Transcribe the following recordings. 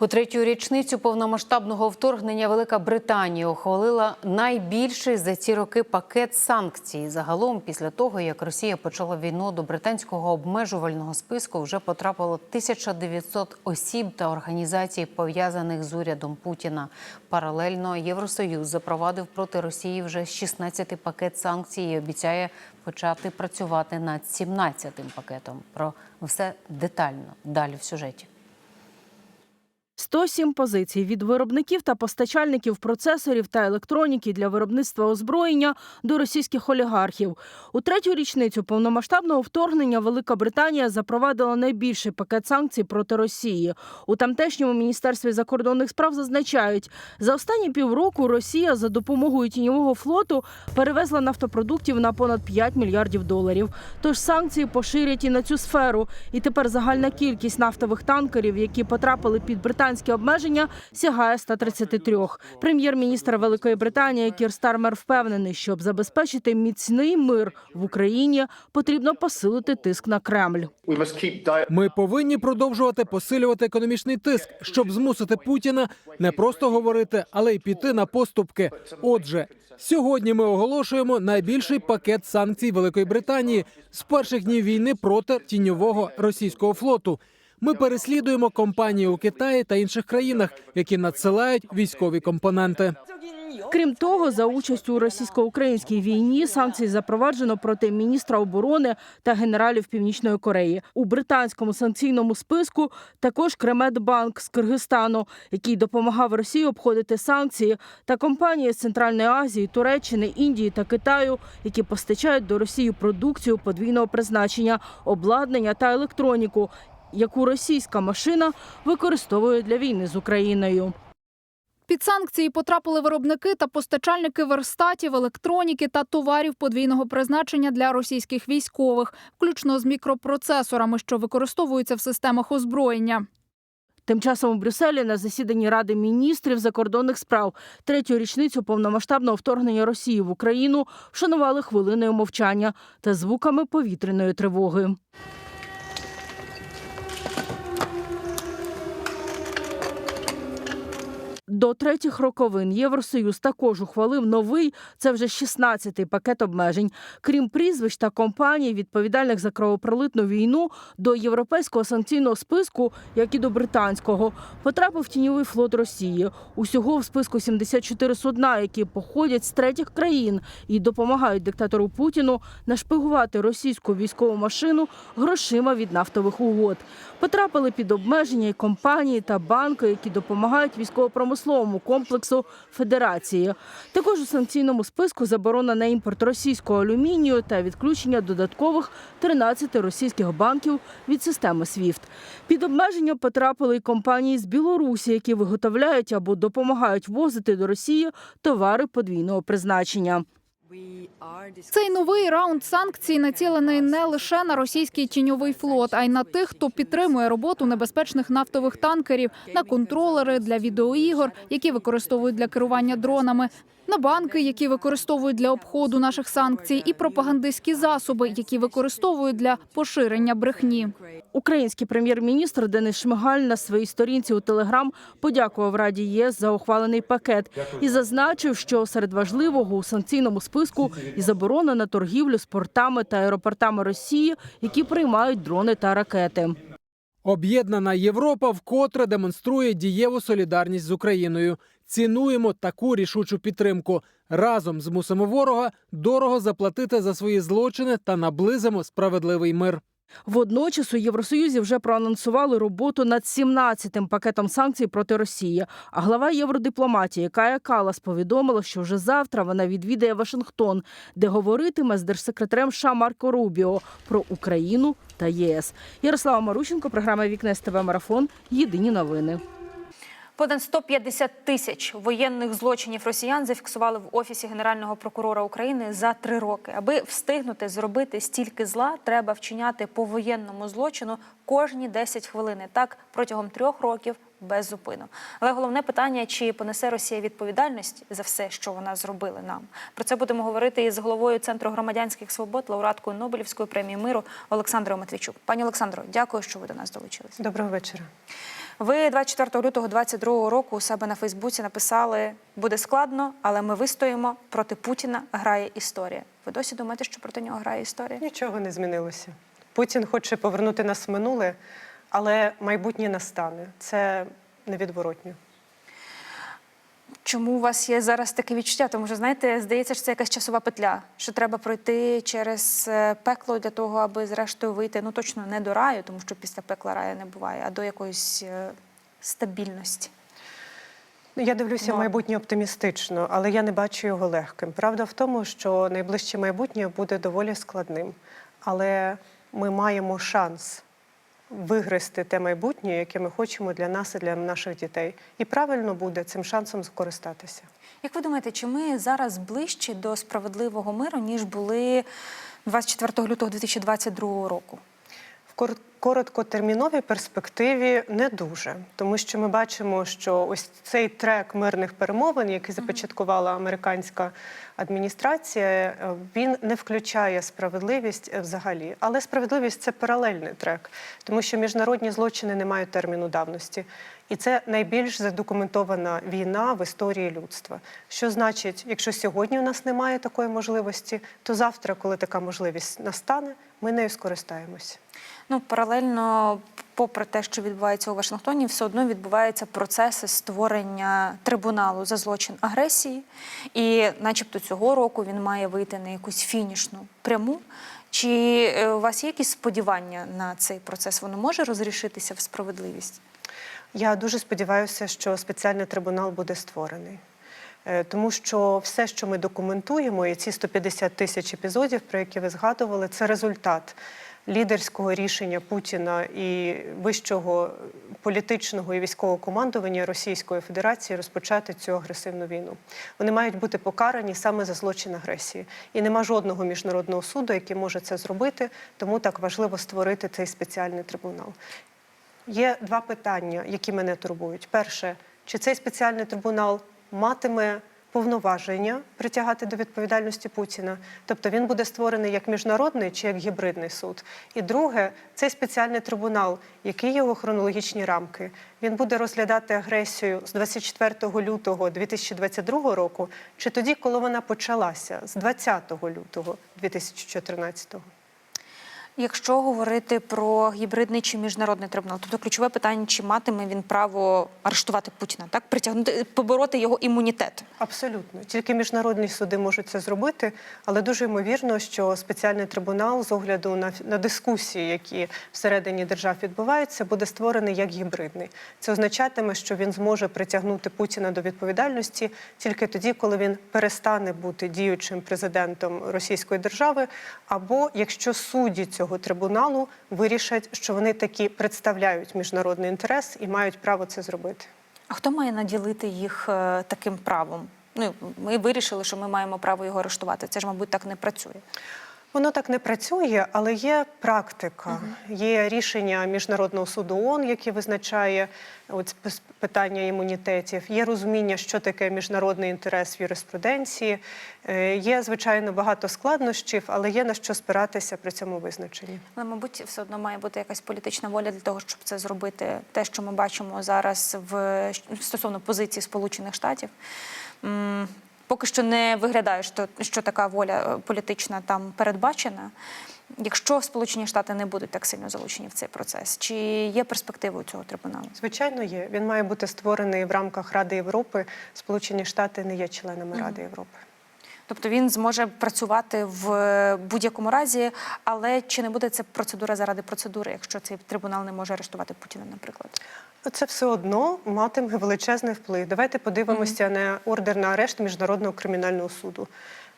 У третю річницю повномасштабного вторгнення Велика Британія ухвалила найбільший за ці роки пакет санкцій. Загалом, після того як Росія почала війну до британського обмежувального списку, вже потрапило 1900 осіб та організацій, пов'язаних з урядом Путіна. Паралельно Євросоюз запровадив проти Росії вже 16-й пакет санкцій і обіцяє почати працювати над 17-тим пакетом. Про все детально далі в сюжеті. 107 позицій від виробників та постачальників процесорів та електроніки для виробництва озброєння до російських олігархів. У третю річницю повномасштабного вторгнення Велика Британія запровадила найбільший пакет санкцій проти Росії. У тамтешньому міністерстві закордонних справ зазначають, за останні півроку Росія за допомогою тіньового флоту перевезла нафтопродуктів на понад 5 мільярдів доларів. Тож санкції поширять і на цю сферу. І тепер загальна кількість нафтових танкерів, які потрапили під британські обмеження, сягає 133. Прем'єр-міністр Великої Британії Кір Стармер впевнений, щоб забезпечити міцний мир в Україні, потрібно посилити тиск на Кремль. Ми повинні продовжувати посилювати економічний тиск, щоб змусити Путіна не просто говорити, але й піти на поступки. Отже, сьогодні ми оголошуємо найбільший пакет санкцій Великої Британії з перших днів війни проти тіньового російського флоту. Ми переслідуємо компанії у Китаї та інших країнах, які надсилають військові компоненти. Крім того, за участь у російсько-українській війні санкції запроваджено проти міністра оборони та генералів Північної Кореї. У британському санкційному списку також Кремедбанк з Киргизстану, який допомагав Росії обходити санкції, та компанії з Центральної Азії, Туреччини, Індії та Китаю, які постачають до Росії продукцію подвійного призначення, обладнання та електроніку, яку російська машина використовує для війни з Україною. Під санкції потрапили виробники та постачальники верстатів, електроніки та товарів подвійного призначення для російських військових, включно з мікропроцесорами, що використовуються в системах озброєння. Тим часом у Брюсселі на засіданні Ради міністрів закордонних справ третю річницю повномасштабного вторгнення Росії в Україну вшанували хвилиною мовчання та звуками повітряної тривоги. До третіх роковин Євросоюз також ухвалив новий, це вже 16-й пакет обмежень. Крім прізвищ та компаній, відповідальних за кровопролитну війну, до європейського санкційного списку, як і до британського, потрапив тіньовий флот Росії. Усього в списку 74 судна, які походять з третіх країн і допомагають диктатору Путіну нашпигувати російську військову машину грошима від нафтових угод. Потрапили під обмеження і компанії та банки, які допомагають військово-промисловому комплексу Федерації. Також у санкційному списку заборона на імпорт російського алюмінію та відключення додаткових 13 російських банків від системи SWIFT. Під обмеження потрапили й компанії з Білорусі, які виготовляють або допомагають возити до Росії товари подвійного призначення. Цей новий раунд санкцій націлений не лише на російський тіньовий флот, а й на тих, хто підтримує роботу небезпечних нафтових танкерів, на контролери для відеоігор, які використовують для керування дронами, на банки, які використовують для обходу наших санкцій, і пропагандистські засоби, які використовують для поширення брехні. Український прем'єр-міністр Денис Шмигаль на своїй сторінці у Телеграм подякував Раді ЄС за ухвалений пакет і зазначив, що серед важливого у санкційному списку і заборона на торгівлю з портами та аеропортами Росії, які приймають дрони та ракети. Об'єднана Європа вкотре демонструє дієву солідарність з Україною. Цінуємо таку рішучу підтримку. Разом змусимо ворога дорого заплатити за свої злочини та наблизимо справедливий мир. Водночас у Євросоюзі вже проанонсували роботу над 17-тим пакетом санкцій проти Росії. А глава євродипломатії Кая Калас повідомила, що вже завтра вона відвідає Вашингтон, де говоритиме з держсекретарем США Марко Рубіо про Україну та ЄС. Ярослава Марущенко, програма Вікне СТВ Марафон. Єдині новини. Понад 150 тисяч воєнних злочинів росіян зафіксували в офісі генерального прокурора України за три роки. Аби встигнути зробити стільки зла, треба вчиняти по воєнному злочину кожні 10 хвилин. Так протягом трьох років без зупину. Але головне питання: чи понесе Росія відповідальність за все, що вона зробила нам? Про це будемо говорити із головою центру громадянських свобод, лауреаткою Нобелівської премії миру Олександрою Матвійчук. Пані Олександро, дякую, що ви до нас долучилися. Доброго вечора. Ви 24 лютого 2022 року у себе на Фейсбуці написали: буде складно, але ми вистоїмо проти Путіна. Грає історія. Ви досі думаєте, що проти нього грає історія? Нічого не змінилося. Путін хоче повернути нас в минуле, але майбутнє настане. Це невідворотньо. Чому у вас є зараз таке відчуття? Тому що знаєте, здається, що це якась часова петля, що треба пройти через е, пекло для того, аби зрештою вийти. Ну точно не до раю, тому що після пекла раю не буває, а до якоїсь е, стабільності. Ну, Я дивлюся Ну. майбутнє оптимістично, але я не бачу його легким. Правда в тому, що найближче майбутнє буде доволі складним. Але ми маємо шанс вигрести те майбутнє, яке ми хочемо для нас і для наших дітей. І правильно буде цим шансом скористатися. Як ви думаєте, чи ми зараз ближче до справедливого миру, ніж були 24 лютого 2022 року? В короткотерміновій перспективі не дуже, тому що ми бачимо, що ось цей трек мирних перемовин, який започаткувала американська адміністрація, е, він не включає справедливість е, взагалі. Але справедливість це паралельний трек, тому що міжнародні злочини не мають терміну давності. І це найбільш задокументована війна в історії людства. Що значить, якщо сьогодні у нас немає такої можливості, то завтра, коли така можливість настане, ми нею скористаємося. Ну, паралельно, попри те, що відбувається у Вашингтоні, все одно відбуваються процеси створення трибуналу за злочин агресії. І, начебто, цього року він має вийти на якусь фінішну пряму. Чи е, у вас є якісь сподівання на цей процес? Воно може розрішитися в справедливість? Я дуже сподіваюся, що спеціальний трибунал буде створений. Е, Тому що все, що ми документуємо, і ці 150 тисяч епізодів, про які ви згадували, це результат лідерського рішення Путіна і вищого політичного і військового командування Російської Федерації розпочати цю агресивну війну. Вони мають бути покарані саме за злочин агресії. І нема жодного міжнародного суду, який може це зробити, тому так важливо створити цей спеціальний трибунал. Є два питання, які мене турбують. Перше, чи цей спеціальний трибунал матиме повноваження притягати до відповідальності Путіна? Тобто він буде створений як міжнародний чи як гібридний суд. І друге, цей спеціальний трибунал, які його хронологічні рамки, він буде розглядати агресію з 24 лютого 2022 року, чи тоді, коли вона почалася, з 20 лютого 2014 року? Якщо говорити про гібридний чи міжнародний трибунал, тобто ключове питання, чи матиме він право арештувати Путіна, так притягнути, побороти його імунітет. Абсолютно, тільки міжнародні суди можуть це зробити, але дуже ймовірно, що спеціальний трибунал з огляду на, на дискусії, які всередині держав відбуваються, буде створений як гібридний. Це означатиме, що він зможе притягнути Путіна до відповідальності тільки тоді, коли він перестане бути діючим президентом Російської держави, або якщо судді цього трибуналу вирішать, що вони таки представляють міжнародний інтерес і мають право це зробити. А хто має наділити їх е, таким правом? Ну, ми вирішили, що ми маємо право його арештувати. Це ж, мабуть, так не працює. Воно так не працює, але є практика. Є рішення міжнародного суду ООН, яке визначає от питання імунітетів. Є розуміння, що таке міжнародний інтерес в юриспруденції. Е, Є звичайно багато складнощів, але є на що спиратися при цьому визначенні. Але, мабуть, все одно має бути якась політична воля для того, щоб це зробити. Те, що ми бачимо зараз в стосовно позиції Сполучених Штатів. Поки що не виглядає, що, що така воля е, політична там передбачена. Якщо Сполучені Штати не будуть так сильно залучені в цей процес, чи є перспективи у цього трибуналу? Звичайно, є. Він має бути створений в рамках Ради Європи. Сполучені Штати не є членами Ради Європи. Тобто він зможе працювати в будь-якому разі, але чи не буде це процедура заради процедури, якщо цей трибунал не може арештувати Путіна, наприклад? Це все одно матиме величезний вплив. Давайте подивимося на ордер на арешт міжнародного кримінального суду.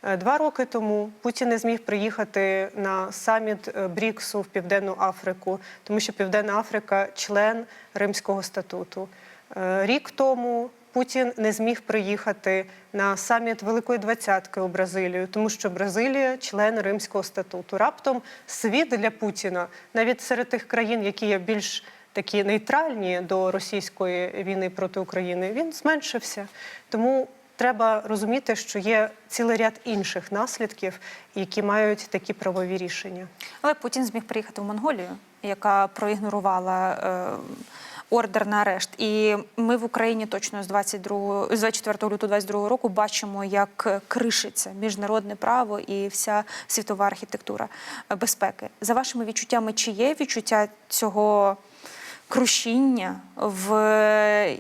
Е, Два роки тому Путін не зміг приїхати на саміт е, Бріксу в Південну Африку, тому що Південна Африка член Римського статуту. Е, Рік тому Путін не зміг приїхати на саміт Великої Двадцятки у Бразилію, тому що Бразилія член Римського статуту. Раптом світ для Путіна, навіть серед тих країн, які є більш такі нейтральні до російської війни проти України, він зменшився. Тому треба розуміти, що є цілий ряд інших наслідків, які мають такі правові рішення. Але Путін зміг приїхати в Монголію, яка проігнорувала е, ордер на арешт. І ми в Україні точно з 22, з 24 лютого 22 року бачимо, як кришиться міжнародне право і вся світова архітектура безпеки. За вашими відчуттями, чи є відчуття цього крушіння в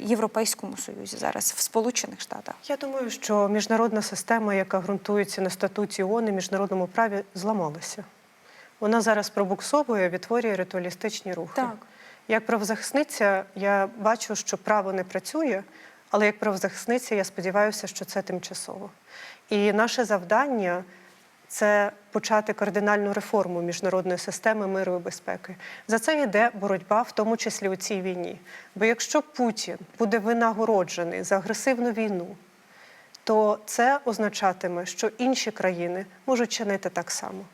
Європейському Союзі зараз, в Сполучених Штатах? Я думаю, що міжнародна система, яка ґрунтується на статуті ООН і міжнародному праві, зламалася. Вона зараз пробуксовує, відтворює ритуалістичні рухи. Так. Як правозахисниця, я бачу, що право не працює, але як правозахисниця, я сподіваюся, що це тимчасово. І наше завдання це почати кардинальну реформу міжнародної системи миру і безпеки. За це йде боротьба, в тому числі у цій війні. Бо якщо Путін буде винагороджений за агресивну війну, то це означатиме, що інші країни можуть чинити так само.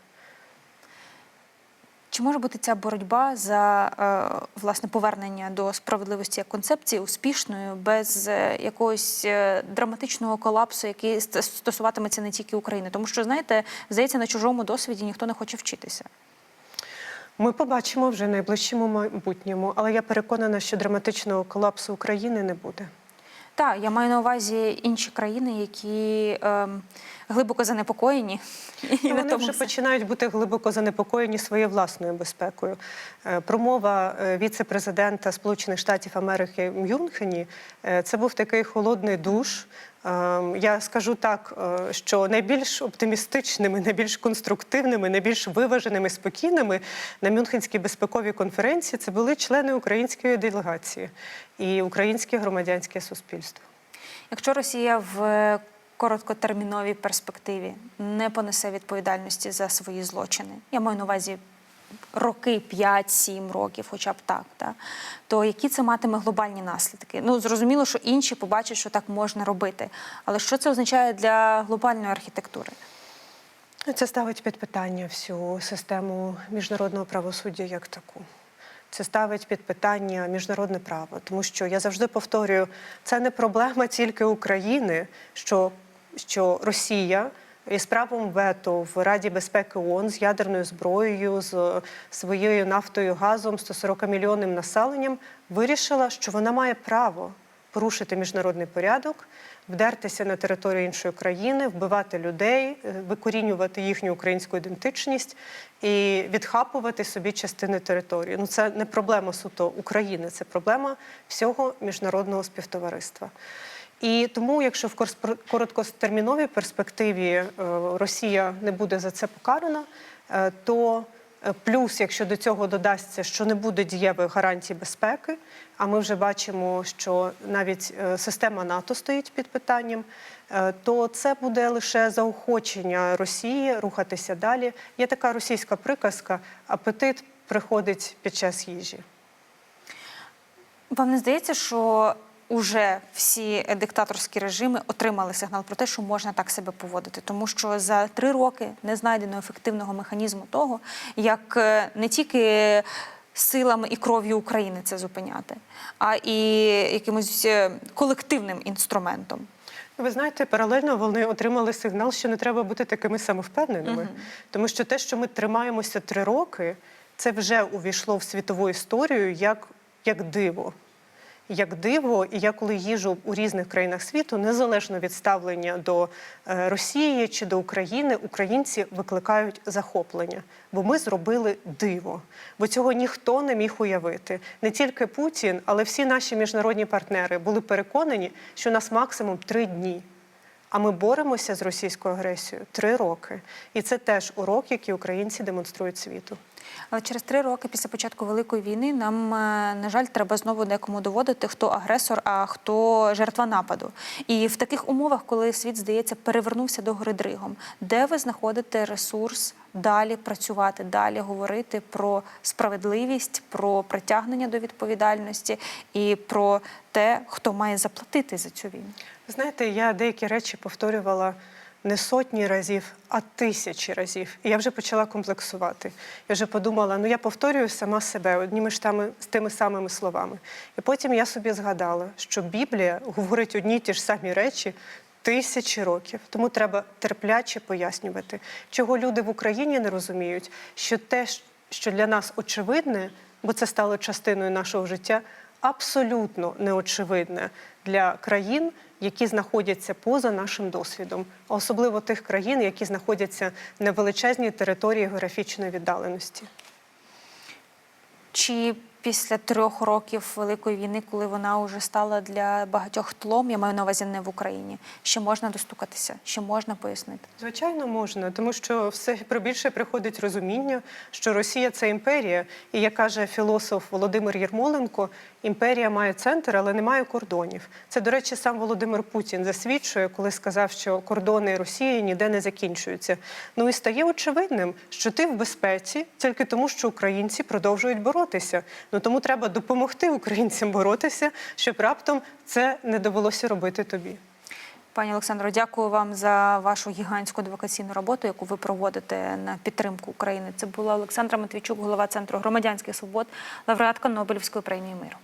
Чи може бути ця боротьба за е, власне повернення до справедливості як концепції успішною без е, якогось е, драматичного колапсу, який стосуватиметься не тільки України? Тому що знаєте, здається, на чужому досвіді ніхто не хоче вчитися. Ми побачимо вже в найближчому майбутньому, але я переконана, що драматичного колапсу України не буде. Так, я маю на увазі інші країни, які ем, глибоко занепокоєні. І на Вони тому вже все. починають бути глибоко занепокоєні своєю власною безпекою. Е, Промова е, віце-президента Сполучених Штатів Америки в Мюнхені е, це був такий холодний душ. Е, Я скажу так, е, що найбільш оптимістичними, найбільш конструктивними, найбільш виваженими, спокійними на Мюнхенській безпековій конференції це були члени української делегації і українське громадянське суспільство. Якщо Росія в короткотерміновій перспективі не понесе відповідальності за свої злочини, я маю на увазі роки, 5-7 років, хоча б так, та, то які це матиме глобальні наслідки? Ну зрозуміло, що інші побачать, що так можна робити. Але що це означає для глобальної архітектури? Ну, Це ставить під питання всю систему міжнародного правосуддя як таку. Це ставить під питання міжнародне право, тому що я завжди повторюю, це не проблема тільки України, що, що Росія із правом вето в Раді безпеки ООН з ядерною зброєю, з своєю нафтою, газом, 140 мільйонним населенням вирішила, що вона має право порушити міжнародний порядок, вдертися на територію іншої країни, вбивати людей, е, викорінювати їхню українську ідентичність і відхапувати собі частини території. Ну це не проблема суто України, це проблема всього міжнародного співтовариства. І тому, якщо в короткотерміновій перспективі е, Росія не буде за це покарана, е, то Е, Плюс, якщо до цього додасться, що не буде дієвих гарантій безпеки, а ми вже бачимо, що навіть система НАТО стоїть під питанням, то це буде лише заохочення Росії рухатися далі. Є така російська приказка: апетит приходить під час їжі. Вам не здається, що уже всі диктаторські режими отримали сигнал про те, що можна так себе поводити, тому що за три роки не знайдено ефективного механізму того, як е, не тільки силами і кров'ю України це зупиняти, а і якимось е, колективним інструментом. Ви знаєте, паралельно вони отримали сигнал, що не треба бути такими самовпевненими, тому що те, що ми тримаємося три роки, це вже увійшло в світову історію як, як диво. Як диво, і я коли їжу у різних країнах світу, незалежно від ставлення до е, Росії чи до України, українці викликають захоплення, бо ми зробили диво. Бо цього ніхто не міг уявити. Не тільки Путін, але всі наші міжнародні партнери були переконані, що у нас максимум три дні. А ми боремося з російською агресією три роки. І це теж урок, який українці демонструють світу. Але через три роки після початку великої війни нам, е, на жаль, треба знову декому доводити, хто агресор, а хто жертва нападу. І в таких умовах, коли світ здається перевернувся до гори дригом, де ви знаходите ресурс далі працювати, далі говорити про справедливість, про притягнення до відповідальності і про те, хто має заплатити за цю війну. Знаєте, я деякі речі повторювала не сотні разів, а тисячі разів. І я вже почала комплексувати. Я вже подумала, ну я повторюю сама себе одніми ж тами, з тими самими словами. І потім я собі згадала, що Біблія говорить одні й ті ж самі речі тисячі років. Тому треба терпляче пояснювати, чого люди в Україні не розуміють, що те, що для нас очевидне, бо це стало частиною нашого життя, абсолютно неочевидне для країн, які знаходяться поза нашим досвідом, а особливо тих країн, які знаходяться на величезній території географічної віддаленості. Чи після трьох років великої війни, коли вона вже стала для багатьох тлом, я маю на увазі не в Україні, ще можна достукатися, ще можна пояснити? Звичайно, можна, тому що все про більше приходить розуміння, що Росія це імперія. І як каже філософ Володимир Єрмоленко, імперія має центр, але не має кордонів. Це, до речі, сам Володимир Путін засвідчує, коли сказав, що кордони Росії ніде не закінчуються. Ну і стає очевидним, що ти в безпеці тільки тому, що українці продовжують боротися. Ну тому треба допомогти українцям боротися, щоб раптом це не довелося робити тобі. Пані Олександро, дякую вам за вашу гігантську адвокаційну роботу, яку ви проводите на підтримку України. Це була Олександра Матвійчук, голова центру громадянських свобод, лауреатка Нобелівської премії миру.